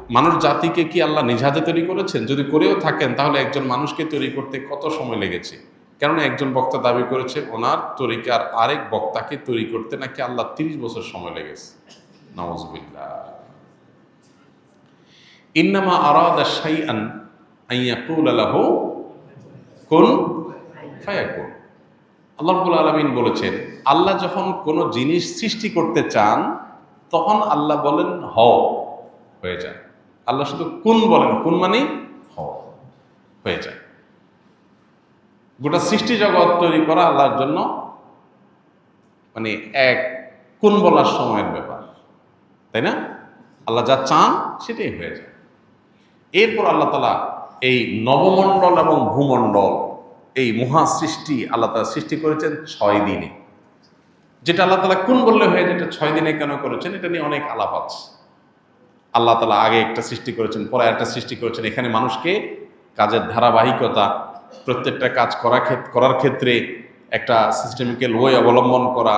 মানুষ জাতিকে কি আল্লাহ নিজ হাতে তৈরি করেছেন? যদি করেও থাকেন, তাহলে একজন মানুষকে তৈরি করতে কত সময় লেগেছে? কেননা একজন বক্তা দাবি করেছে, ওনার তরিকার আরেক বক্তাকে তৈরি করতে নাকি আল্লাহ তিরিশ বছর সময় লেগেছে। নওয়াজবিল্লাহ ইন্নামা আরাদা শাইআন আইয়াকুল লাহু কুন ফায়াকুন। আল্লাহ আলামিন বলেছেন, আল্লাহ যখন কোনো জিনিস সৃষ্টি করতে চান, তখন আল্লাহ বলেন হও হয়ে যায় আল্লাহ শুধু কোন বলেন, কোন মানে হও হয়ে যায়। গোটা সৃষ্টি জগৎ তৈরি করা আল্লাহর জন্য মানে এক কোন বলার সময়ের ব্যাপার, তাই না? আল্লাহ যা চান সেটাই হয়ে যায়। এরপর আল্লাহ তালা এই নবমণ্ডল এবং ভূমণ্ডল, এই মহা সৃষ্টি আল্লাহ তালা সৃষ্টি করেছেন ছয় দিনে। যেটা আল্লাহ তালা কোন বললে হয়ে যেটা ছয় দিনে কেন করেছেন, এটা নিয়ে অনেক আলাপ আছে। আল্লাহ তালা আগে একটা সৃষ্টি করেছেন, পরে একটা সৃষ্টি করেছেন। এখানে মানুষকে কাজের ধারাবাহিকতা, প্রত্যেকটা কাজ করা করার ক্ষেত্রে একটা সিস্টেমিক্যাল ওয়ে অবলম্বন করা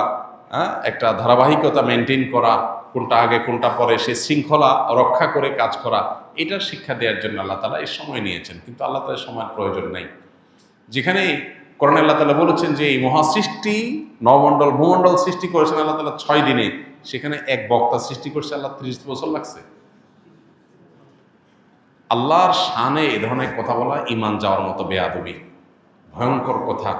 হ্যাঁ? একটা ধারাবাহিকতা মেনটেন করা, কোনটা আগে, কোনটা পরে, সে শৃঙ্খলা রক্ষা করে কাজ করা এটার শিক্ষা দেওয়ার জন্য আল্লাহ তালা এই সময় নিয়েছেন। কিন্তু আল্লাহ তালা সময়ের প্রয়োজন নাই। যেখানে করোনা আল্লাহ তালা বলেছেন যে, এই মহাসৃষ্টি, নবমণ্ডল, ভূমণ্ডল সৃষ্টি করেছেন আল্লাহ তালা ছয় দিনে। সেখানে এক বক্তা সৃষ্টি করছে আল্লাহ ত্রিশ বছর লাগছে। আল্লাহর শানে এ ধরনের কথা বলা ইমান যাওয়ার মতো বেয়াদবি। ভয়ঙ্কর কথা।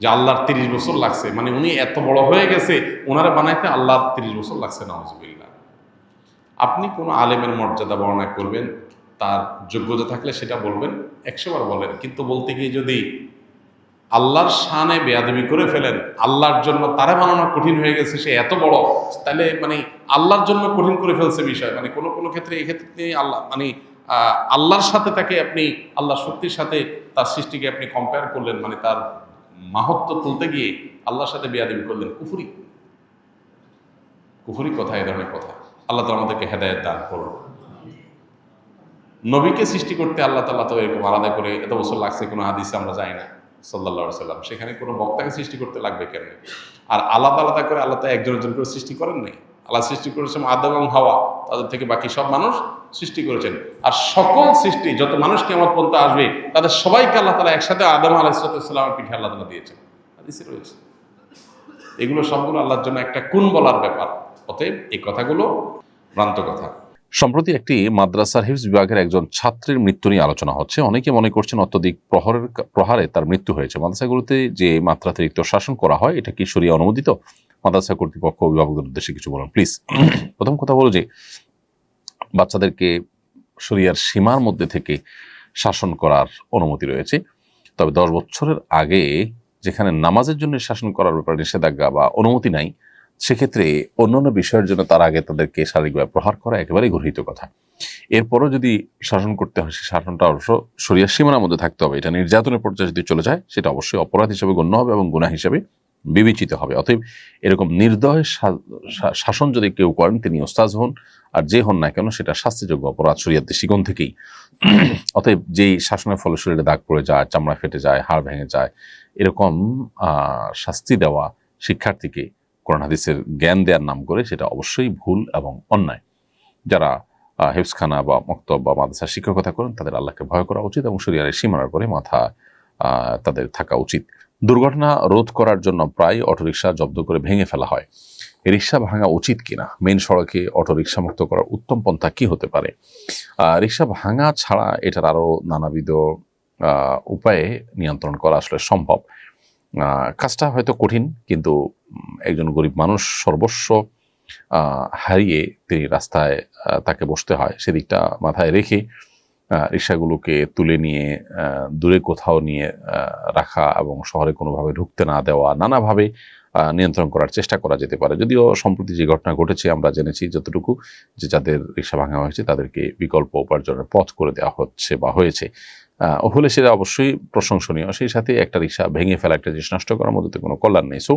যে আল্লাহর তিরিশ বছর লাগছে মানে উনি এত বড় হয়ে গেছে ওনারা বানাইতে আল্লাহর তিরিশ বছর লাগছে নওয়াজবিল্লা আপনি কোনো আলেমের মর্যাদা বর্ণনা করবেন, তার যোগ্যতা থাকলে সেটা বলবেন, একশোবার বলেন। কিন্তু বলতে গিয়ে যদি আল্লাহর শানে বেয়াদবি করে ফেলেন, আল্লাহর জন্য তারা বানানো কঠিন হয়ে গেছে, সে এত বড়, তাহলে মানে আল্লাহর জন্য কঠিন করে ফেলছে বিষয়। মানে কোনো কোনো ক্ষেত্রে এক্ষেত্রে আল্লাহ মানে আল্লাহর সাথে তাকে আপনি আল্লাহ শক্তির সাথে তার সৃষ্টিকে আপনি কম্পেয়ার করলেন মানে তার মাহত্ব তুলতে গিয়ে আল্লাহর সাথে বেয়াদবি করলেন। কুফুরি। কুফুরি কথা, এ ধরনের কথা। আল্লাহ তালা আমাদেরকে হেদায়ত দান করুন। নবীকে সৃষ্টি করতে আল্লাহ তালা তো এরকম আলাদা করে, এত বছর লাগছে, কোনো হাদিসে আমরা যাই না সাল্লাহ সাল্লাম সেখানে কোনো বক্তাকে সৃষ্টি করতে লাগবে কেন আর আলাদা আলাদা করে আল্লাহ তো একজন একজন করে সৃষ্টি করেন নাই। আল্লাহ সৃষ্টি করেছেন আদম এবং হাওয়া, তাদের থেকে বাকি সব মানুষ সৃষ্টি করেছেন। আর সকল সৃষ্টি, যত মানুষ কেমন পর্যন্ত আসবে, তাদের সবাইকে আল্লাহ তালা একসাথে আদম আলাহিসাল্লামের পিঠে আল্লাহ তালা দিয়েছেন। রয়েছে। এগুলো সবগুলো আল্লাহর জন্য একটা কোন বলার ব্যাপার। অতএব এই কথাগুলো ভ্রান্ত কথা। সম্প্রতি একটি মাদ্রাসার হিফজ বিভাগের একজন ছাত্রের মৃত্যু নিয়ে আলোচনা হচ্ছে। অনেকে মনে করছেন অত্যধিক প্রহরের প্রহারে তার মৃত্যু হয়েছে। মাদ্রাসাগুলোতে যে মাত্রাতিরিক্ত শাসন করা হয়, এটা কি সরিয়ে অনুমোদিত? মাদ্রাসা কর্তৃপক্ষ অভিভাবকদের উদ্দেশ্যে কিছু বলুন প্লিজ প্রথম কথা হলো যে, বাচ্চাদেরকে শরিয়ার সীমার মধ্যে থেকে শাসন করার অনুমতি রয়েছে। তবে দশ বছরের আগে যেখানে নামাজের জন্য শাসন করার ব্যাপারে নিষেধাজ্ঞা বা অনুমতি নাই, সেক্ষেত্রে অন্যান্য বিষয়ের জন্য তার আগে তাদেরকে শারীরিকভাবে প্রহার করা একেবারেই গর্হিত কথা। এরপরও যদি শাসন করতে হয় সেই শাসনটা অবশ্য শরিয়ার সীমানার মধ্যে থাকতে হবে। এটা নির্যাতনের পর্যায়ে যদি চলে যায়, সেটা অবশ্যই অপরাধ হিসেবে গণ্য হবে এবং গুণা হিসেবে বিবেচিত হবে। অতএব এরকম নির্দয় শাসন যদি কেউ করেন, তিনি ওস্তাজ হন, আর যে হন না কেন, সেটা শাস্তিযোগ্য অপরাধ শরিয়ার দৃষ্টিকোণ থেকেই। অতএব যেই শাসনের ফলে শরীরে দাগ পড়ে যায়, চামড়া ফেটে যায়, হাড় ভেঙে যায়, এরকম শাস্তি দেওয়া শিক্ষার্থীকে কোরআন হাদিসের জ্ঞান দেওয়ার নাম করে, সেটা অবশ্যই ভুল এবং অন্যায়। যারা হেফসখানা বা মক্তব বা মাদ্রাসার শিক্ষকতা করেন, তাদের আল্লাহকে ভয় করা উচিত এবং শরিয়ারের সীমানার পরে মাথা তাদের থাকা উচিত। দুর্ঘটনা রোধ করার জন্য প্রায় অটোরিকশা জব্দ করে ভেঙে ফেলা হয়। রিক্সা ভাঙা উচিত কিনা? মেন সড়কে অটোরিকশা মুক্ত করার উত্তম পন্থা কি হতে পারে? রিক্সা ভাঙা ছাড়া এটার আরও নানাবিধ উপায়ে নিয়ন্ত্রণ করা আসলে সম্ভব। কাজটা হয়তো কঠিন, কিন্তু একজন গরিব মানুষ সর্বস্ব হারিয়ে তিনি রাস্তায় তাকে বসতে হয়। সেদিকটা মাথায় রেখে রিক্সাগুলোকে তুলে নিয়ে দূরে কোথাও নিয়ে রাখা এবং শহরে কোনোভাবে ঢুকতে না দেওয়া, নানাভাবে নিয়ন্ত্রণ করার চেষ্টা করা যেতে পারে। যদিও সম্প্রতি যে ঘটনা ঘটেছে, আমরা জেনেছি যতটুকু যে যাদের রিক্সা ভাঙা হয়েছে, তাদেরকে বিকল্প উপার্জনের পথ করে দেওয়া হচ্ছে বা হয়েছে। হলে সেটা অবশ্যই প্রশংসনীয়। সেই সাথে একটা রিক্সা ভেঙে ফেলা, একটা জিনিস নষ্ট করার মধ্যে কোনো কল্যাণ নেই। সো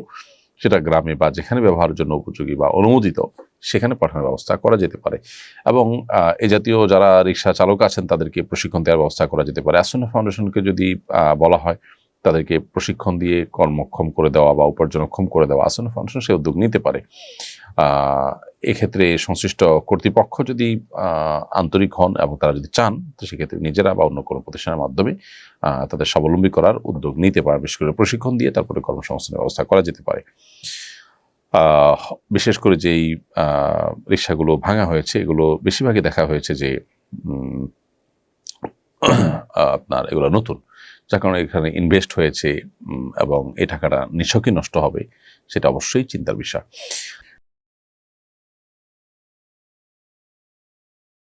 সেটা গ্রামে বা যেখানে ব্যবহারের জন্য উপযোগী বা অনুমোদিত সেখানে পাঠানোর ব্যবস্থা করা যেতে পারে। এবং এ জাতীয় যারা রিক্সা চালক আছেন, তাদেরকে প্রশিক্ষণ দেওয়ার ব্যবস্থা করা যেতে পারে। আসন্ন ফাউন্ডেশনকে যদি বলা হয়, তাদেরকে প্রশিক্ষণ দিয়ে কর্মক্ষম করে দেওয়া বা উপার্জনক্ষম করে দেওয়া আসন্ন ফাউন্ডেশন সে উদ্যোগ নিতে পারে। এক্ষেত্রে সংশ্লিষ্ট কর্তৃপক্ষ যদি আন্তরিক হন এবং তারা যদি চান, তো সেক্ষেত্রে নিজেরা বা অন্য কোনো প্রতিষ্ঠানের মাধ্যমে তাদের স্বাবলম্বী করার উদ্যোগ নিতে পারে। বিশেষ করে প্রশিক্ষণ দিয়ে তারপরে কর্মসংস্থানের ব্যবস্থা করা যেতে পারে। বিশেষ করে যেই রিক্সাগুলো ভাঙা হয়েছে, এগুলো বেশিরভাগই দেখা হয়েছে যে আপনার এগুলো নতুন। যার কারণে এখানে ইনভেস্ট হয়েছে এবং এ টাকাটা নিছকই নষ্ট হবে, সেটা অবশ্যই চিন্তার বিষয়।